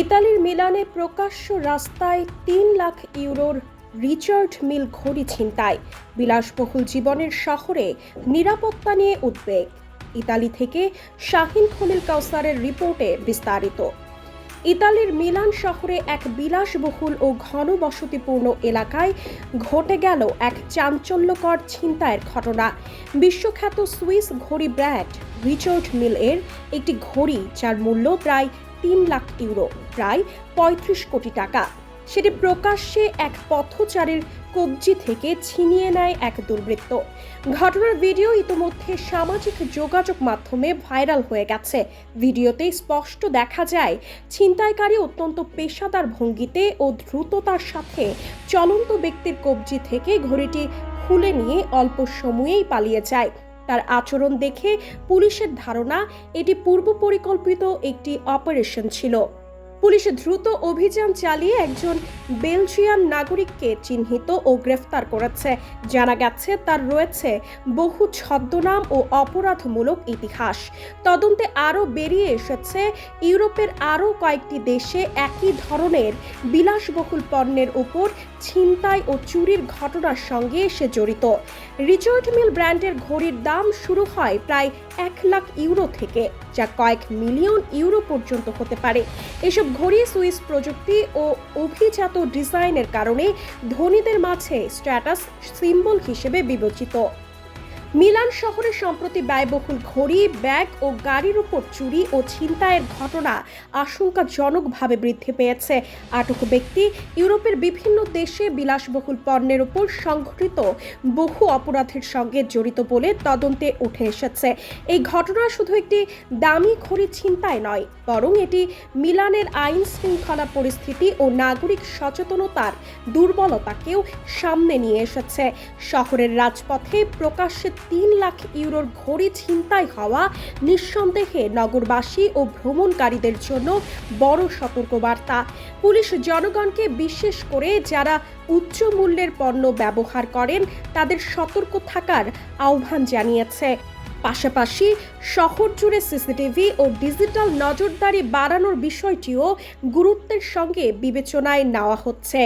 ইতালির মিলানে প্রকাশ্য রাস্তায় তিন লাখ ইউরোর রিচার্ড মিল ঘড়ি ছিনতাই। বিলাসবহুল জীবনের শহরে নিরাপত্তা নিয়ে উদ্বেগ। ইতালি থেকে শাহিন খলিল কাউসারের রিপোর্টে বিস্তারিত। ইতালির মিলান শহরে এক বিলাসবহুল ও ঘনবসতিপূর্ণ এলাকায় ঘটে গেল এক চাঞ্চল্যকর ছিনতাইয়ের ঘটনা। বিশ্বখ্যাত সুইস ঘড়ি ব্র্যান্ড রিচার্ড মিল এর একটি ঘড়ি, যার মূল্য প্রায় তিন লাখ ইউরো, প্রায় পঁয়ত্রিশ কোটি টাকা। সেটি প্রকাশ্যে এক পথচারীর কবজি থেকে ছিনিয়ে নেয় এক দুর্বৃত্ত। ঘটনার ভিডিও ইতোমধ্যে সামাজিক যোগাযোগ মাধ্যমে ভাইরাল হয়ে গেছে। ভিডিওতে স্পষ্ট দেখা যায়, ছিনতাইকারী অত্যন্ত পেশাদার ভঙ্গিতে ও দ্রুততার সাথে চলন্ত ব্যক্তির কবজি থেকে ঘড়িটি খুলে নিয়ে অল্প সময়েই পালিয়ে যায়। তার আচরণ দেখে পুলিশের ধারণা এটি পূর্ব পরিকল্পিত একটি অপারেশন ছিল। পুলিশ দ্রুত অভিযান চালিয়ে একজন বেলজিয়ান নাগরিককে চিহ্নিত ও গ্রেফতার করেছে। জানা গেছে, তার রয়েছে বহু ছদ্মনাম ও অপরাধমূলক ইতিহাস। তদন্তে আরও বেরিয়ে এসেছে, ইউরোপের আরও কয়েকটি দেশে একই ধরনের বিলাসবহুল পণ্যের উপর ছিনতাই ও চুরির ঘটনার সঙ্গে সে জড়িত। রিচার্ড মিল ব্র্যান্ডের ঘড়ির দাম শুরু হয় প্রায় এক লাখ ইউরো থেকে, যা কয়েক মিলিয়ন ইউরো পর্যন্ত হতে পারে। এসব ঘড়ি সুইস প্রযুক্তি ও অভিজাত ডিজাইনের কারণে ধনীদের মাঝে স্ট্যাটাস সিম্বল হিসেবে বিবেচিত। মিলান শহরে সম্প্রতি ব্যয়বহুল ঘড়ি, ব্যাগ ও গাড়ির উপর চুরি ও ছিনতাইয়ের ঘটনা আশঙ্কাজনকভাবে বৃদ্ধি পেয়েছে। আটক ব্যক্তি ইউরোপের বিভিন্ন দেশে বিলাসবহুল পণ্যের উপর সংঘটিত বহু অপরাধের সঙ্গে জড়িত বলে তদন্তে উঠে এসেছে। এই ঘটনা শুধু একটি দামি ঘড়ি ছিনতাই নয়, বরং এটি মিলানের আইন শৃঙ্খলা পরিস্থিতি ও নাগরিক সচেতনতার দুর্বলতাকেও সামনে নিয়ে এসেছে। শহরের রাজপথে প্রকাশ্যে তিন লাখ ইউরোর ঘড়ি ছিনতাই হওয়া নিঃসন্দেহে নগরবাসী ও ভ্রমণকারীদের জন্য বড় সতর্কবার্তা। পুলিশ জনগণকে বিশেষ করে যারা উচ্চ মূল্যের পণ্য ব্যবহার করেন, তাদের সতর্ক থাকার আহ্বান জানিয়েছে। পাশাপাশি শহর জুড়ে সিসিটিভি ও ডিজিটাল নজরদারি বাড়ানোর বিষয়টিও গুরুত্বের সঙ্গে বিবেচনায় নেওয়া হচ্ছে।